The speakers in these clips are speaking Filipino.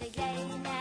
May taglay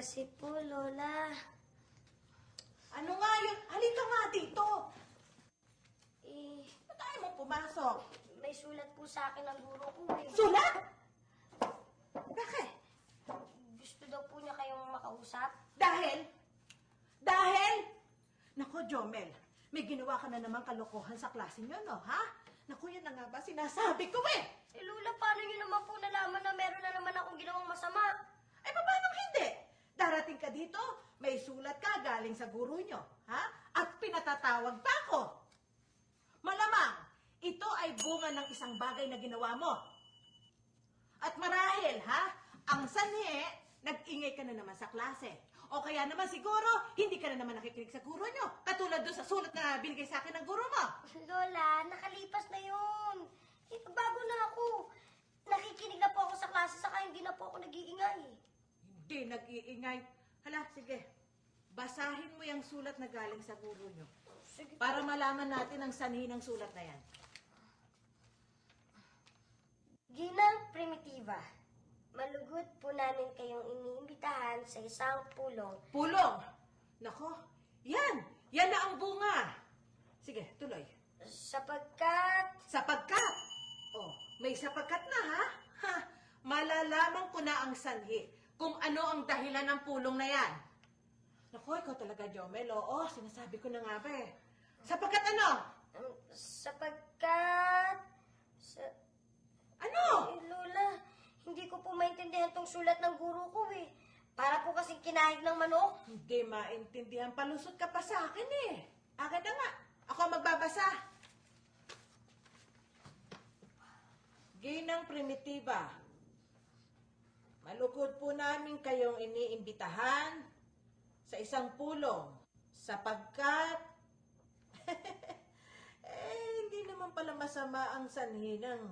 kasi po, Lola, Ano nga yun? Halika nga dito. eh, Ba't mo pumasok? may sulat po sa akin ng guro ko eh. Sulat? Bakit? Gusto daw po niya kayong makausap. Dahil? Dahil? Nako, Jomel, may ginawa ka na naman kalokohan sa klase niyo, no, ha? Naku, yan na nga ba sinasabi ko eh? Eh, Lola, paano niyo naman po nalaman na meron na naman akong ginawang masama? Ay, paano hindi? Darating ka dito, may sulat ka galing sa guro nyo, ha? At pinatatawag pa ako. Malamang, ito ay bunga ng isang bagay na ginawa mo. At marahil, ha? Ang sanhi, nag-ingay ka na naman sa klase. O kaya naman siguro, hindi ka na naman nakikinig sa guro nyo. Katulad doon sa sulat na binigay sa akin ng guro mo. Lola, nakalipas na yun. Eh, bago na ako. Nakikinig na po ako sa klase, saka hindi na po ako nag-iingay. Hindi nag-iingay. Hala, sige. Basahin mo yung sulat na galing sa guro nyo. Para malaman natin ang sanhi ng sulat na yan. Ginang Primitiva, malugot po namin kayong iniimbitahan sa isang pulong Pulong! Nako, yan! Yan na ang bunga! Sige, tuloy. sapagkat Sapagkat! Oh, may sapagkat na ha? Ha! Malalaman ko na ang sanhi kung ano ang dahilan ng pulong na yan. Nako, ikaw talaga, Jomel. Oo, sinasabi ko na nga ba eh. Sapagkat ano? um, sapagkat sa Ano? Eh, Lola, hindi ko po maintindihan tong sulat ng guro ko eh. Para po kasing kinahig ng manok. Hindi maintindihan. Palusot ka pa sa akin eh. Akin na nga. Ako magbabasa. Ginang Primitiba. Malugod po namin kayong iniimbitahan sa isang pulong sapagkat eh, hindi naman pala masama ang sanhi ng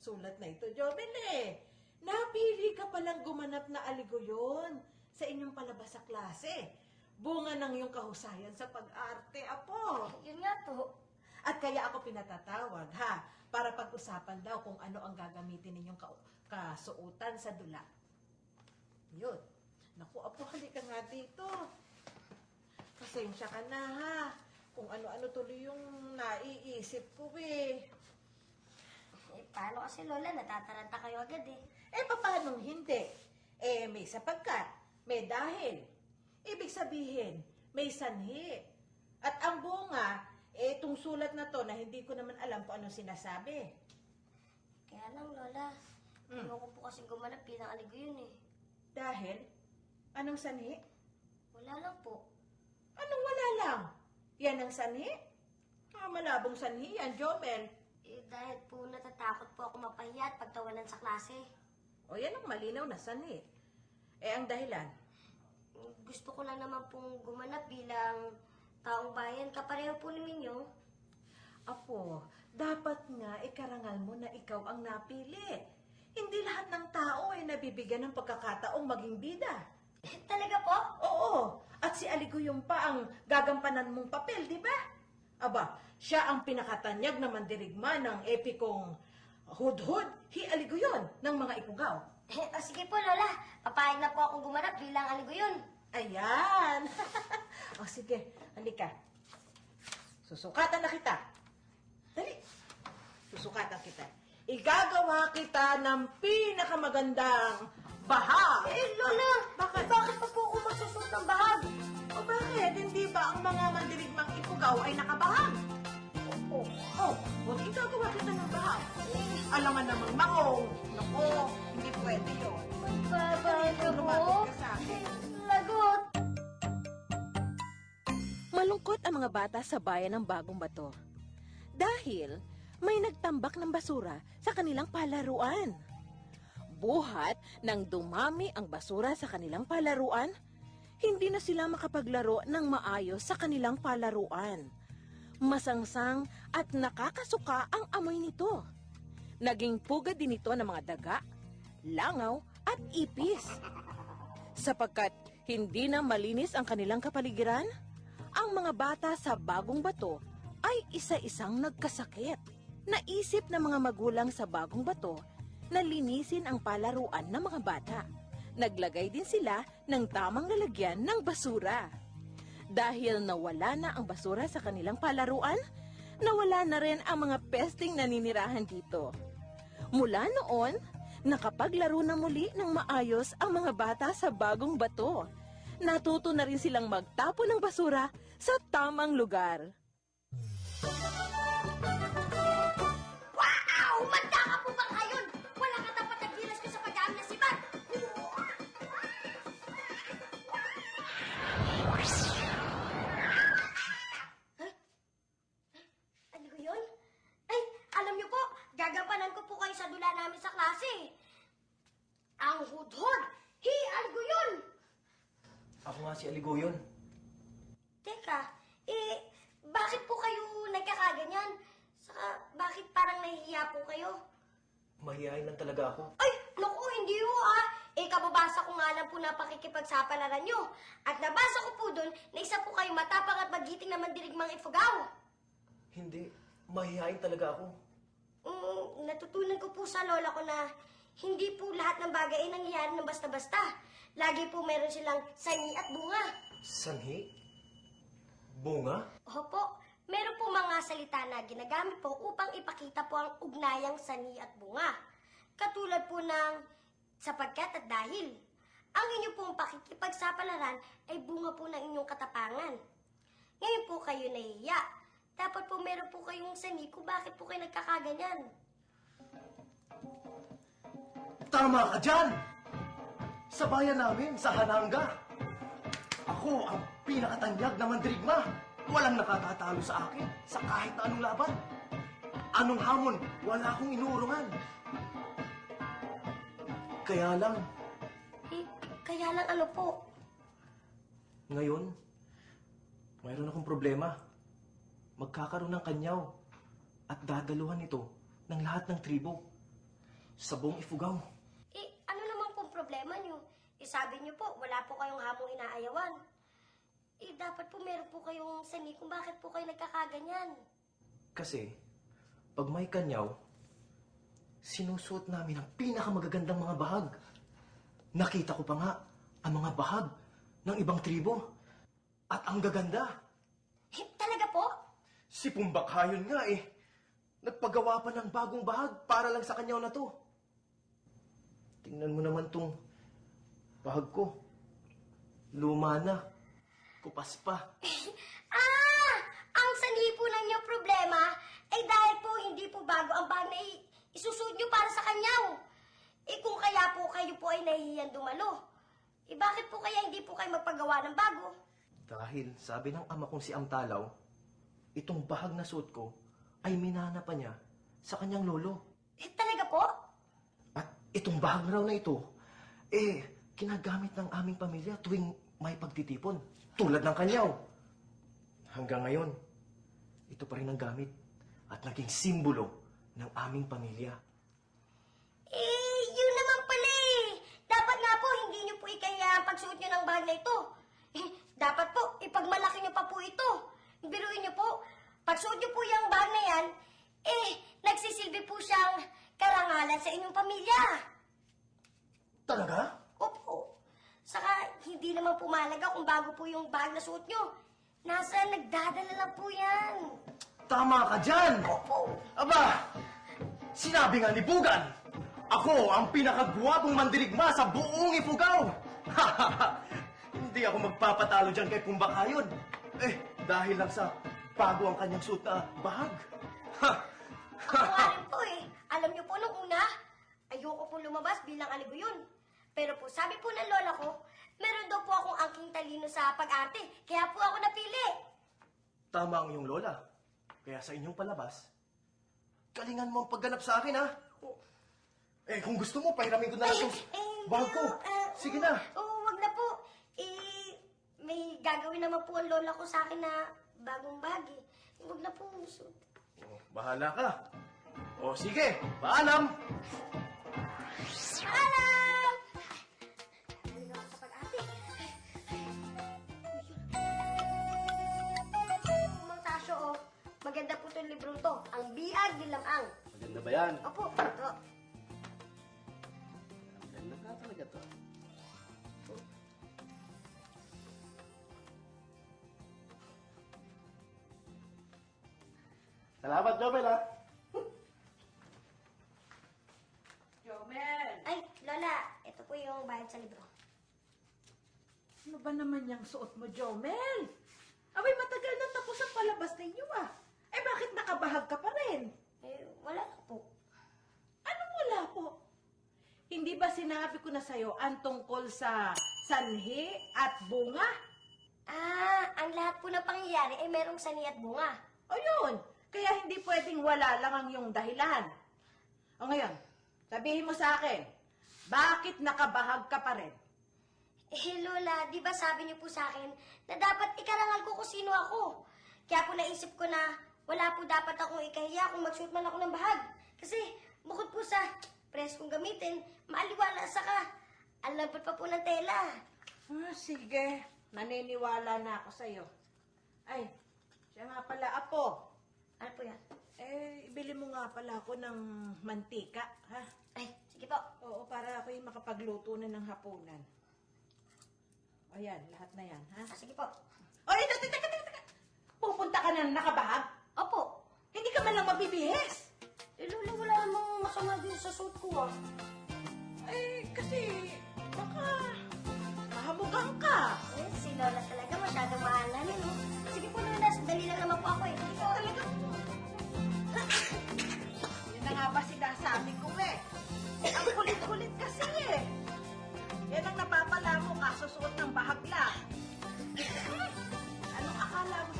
sulat na ito, Jobel eh. Napili ka palang gumanap na aligoyon sa inyong palabas sa klase. Bunga ng iyong kahusayan sa pag-arte, apo. Yun nga po. At kaya ako pinatatawag, ha? Para pag-usapan daw kung ano ang gagamitin ninyong ka- kasuotan sa dula. Yun. Naku, apo, halika nga dito. Pasensya ka na, ha? Kung ano-ano tuloy yung naiisip ko, eh. Eh, paano kasi Lola, natataranta kayo agad eh. Eh, paano hindi? Eh, may sapagkat, may dahil. Ibig sabihin, may sanhi. At ang bunga, eh, itong sulat na to na hindi ko naman alam kung ano sinasabi. Kaya lang Lola, Mm. ayoko po kasi gumanap bilang aligo yun eh. Dahil, anong sanhi? Wala lang po. Anong wala lang? Yan ang sanhi? Ah, malabong sanhi yan, Jomel. Eh, dahil po natatakot po ako mapahiya at pagtawanan sa klase. O yan ang malinaw na sanhi. Eh, ang dahilan? Gusto ko lang naman pong gumanap bilang taong bayan. Kapareho po ni Minyo. Apo, dapat nga ikarangal mo na ikaw ang napili. Hindi lahat ng tao ay nabibigyan ng pagkakataong maging bida. Talaga po? Oo, at si Aliguyong pa ang gagampanan mong papel, di ba? Aba, siya ang pinakatanyag na mandirigma ng epikong hudhud, hi Aliguyon ng mga ipugaw. Eh, o sige po Lola, papayag na po akong gumanap bilang aligo yun. Ayan. o sige, halika. Susukatan na kita. Dali. Susukatan kita. Igagawa kita ng pinakamagandang bahag. Eh, Lola, Bakit? bakit pa po ako magsusot ng bahag? O bakit? Hindi ba ang mga mandirigmang ipugaw ay nakabahag? Opo. Oh, buti gagawa kita ng bahag. Alam namang mangong. Naku, hindi pwede yun. Sa akin. Lagot. Malungkot ang mga bata sa bayan ng Bagong Bato. Dahil may nagtambak ng basura sa kanilang palaruan. Buhat nang dumami ang basura sa kanilang palaruan, hindi na sila makapaglaro ng maayos sa kanilang palaruan. Masangsang at nakakasuka ang amoy nito. Naging pugad din ito ng mga daga, langaw at ipis. Sapagkat hindi na malinis ang kanilang kapaligiran, ang mga bata sa bagong bato ay isa-isang nagkasakit. Naisip ng mga magulang sa bagong bato na linisin ang palaruan ng mga bata. Naglagay din sila ng tamang lalagyan ng basura. Dahil nawala na ang basura sa kanilang palaruan, nawala na rin ang mga pesting naninirahan dito. Mula noon, nakapaglaro na muli ng maayos ang mga bata sa bagong bato. Natuto na rin silang magtapo ng basura sa tamang lugar. Huh? Ano ko yun? Ay, alam niyo po, gagampanan ko po kayo sa dula namin sa klase. Ang hudhod! Hi, ko yun? Ako nga si Aligoyon. Teka, eh, bakit po kayo nagkakaganyan? Saka, bakit parang nahihiya po kayo? Mahihayin lang talaga ako. Ay, naku, hindi ho ah. Eh, kababasa ko nga lang po na pakikipagsapalaran nyo. At nabasa ko po dun na isa po kayo matapang at magiting na mandirigmang ifugaw. Hindi. Mahihayin talaga ako. Mm, natutunan ko po sa lola ko na hindi po lahat ng bagay ay nangyayari ng basta-basta. Lagi po meron silang sangi at bunga. Sanhi? Bunga? Opo, meron po mga salita na ginagamit po upang ipakita po ang ugnayang sani at bunga. Katulad po ng sapagkat at dahil. Ang inyo pong pakikipagsapalaran ay bunga po ng inyong katapangan. Ngayon po kayo nahihiya. Dapat po meron po kayong sani kung bakit po kayo nagkakaganyan. Tama ka dyan! Sa bayan namin, sa Hananga. Ako ang pinakatanyag na mandirigma. Walang nakatatalo sa akin sa kahit na anong laban. Anong hamon, wala akong inuurungan. Kaya lang, Eh, kaya lang ano po, ngayon, mayroon akong problema. Magkakaroon ng kanyaw at dadaluhan ito ng lahat ng tribo sa buong Ifugao. eh ano naman pong problema nyo? Eh sabi nyo po, wala po kayong hamong inaayawan. Eh dapat po meron po kayong sani kung bakit po kayo nagkakaganyan. Kasi, pag may kanyaw, sinusuot namin ang pinakamagagandang mga bahag. Nakita ko pa nga ang mga bahag ng ibang tribo. At ang gaganda, Eh, talaga po? si Pumbakhayon nga eh. Nagpagawa pa ng bagong bahag para lang sa kanyaw na to. Tingnan mo naman tong bahag ko. Luma na. Kupas pa. Ah! Ang sani po ng problema ay dahil po hindi po bago ang bag na i- isusuot nyo para sa kanyaw. Eh kung kaya po kayo po ay nahihiyan dumalo, eh bakit po kaya hindi po kayo magpagawa ng bago? Dahil sabi ng ama kong si Amtalaw, itong bahag na suot ko ay minana pa niya sa kanyang lolo. Eh talaga po? At itong bahag raw na ito, eh, kinagamit ng aming pamilya tuwing may pagtitipon, tulad ng kanyaw. Hanggang ngayon, ito pa rin ang gamit at naging simbolo ng aming pamilya. Eh, yun naman pala eh. Dapat nga po, hindi nyo po ikaya ang pagsuot nyo ng bag na ito. Eh, Dapat po, ipagmalaki nyo pa po ito. Biruin nyo po, pagsuot nyo po yung bag na yan, eh, nagsisilbi po siyang karangalan sa inyong pamilya. Talaga? Opo. Saka, hindi naman po mahalaga kung bago po yung bag na suot nyo. Nasa nagdadala lang po yan. Tama ka dyan! Opo. Aba! Sinabi nga ni Bugan, ako ang pinakagwapong mandirigma sa buong Ifugao! Hindi ako magpapatalo dyan kay Pumbakayon. Eh, dahil lang sa bago ang kanyang suot na bahag. Ha! Ako nga rin po eh. Alam niyo po nung una, ayoko po lumabas bilang aligo yun. Pero po, sabi po ng lola ko, meron daw po akong angking talino sa pag-arte. Kaya po ako napili. Tama ang iyong lola. Kaya sa inyong palabas, galingan mo ang pagganap sa akin, ha? Eh, kung gusto mo, pahiramin ko na lang itong eh, ko. eh, Sige na. Oo, wag na po. Eh, may gagawin naman po ang lola ko sa akin na bagong bag eh. Wag na po. suot. Oh, bahala ka. O, sige. Paalam. Paalam! Biag ni Lamang. Maganda ba yan? Opo, ito. Maganda ka talaga to. Salamat, Jobel, ha? Jomel, Ay, Lola, ito po yung bayad sa libro. ano ba naman yung suot mo, Jomel? Abay, matagal na tapos ang palabas ninyo ah. Eh, bakit nakabahag ka pa rin? Wala na po. Anong wala po? Hindi ba sinabi ko na sa'yo ang tungkol sa sanhi at bunga? Ah, ang lahat po ng pangyayari ay merong sani at bunga. O yun, kaya hindi pwedeng wala lang ang iyong dahilan. O ngayon, sabihin mo sa akin, bakit nakabahag ka pa rin? Eh, Lola, di ba sabi niyo po sa akin na dapat ikarangal ko kung sino ako? Kaya po naisip ko na wala po dapat akong ikahiya kung magsuot man ako ng bahag. Kasi bukod po sa press kong gamitin, maaliwala saka ang lambot pa po ng tela. Ah, sige, naniniwala na ako sa'yo. Ay, siya nga pala, Apo. Ano po yan? Eh, ibili mo nga pala ako ng mantika, ha? Ay, sige po. Oo, para ako'y makapagluto na ng hapunan. Ayan, lahat na yan, ha? Ah, sige po. Teka, teka, teka, teka. Pupunta ka na nakabahag? Opo. Hindi ka man lang mabibihis. Eh, Lola, wala namang masama din sa suot ko, ah. Eh, kasi baka mahamugang ka. Eh, si Lola talaga masyadong mahalali, no? Sige po, Lola, sandali lang naman po ako, eh. Po. Talaga. Yun na nga ba sinasabi ko eh. Ang kulit-kulit kasi eh. Yan ang napapala mo kasusuot ng bahag lang. Hmm, Anong akala mo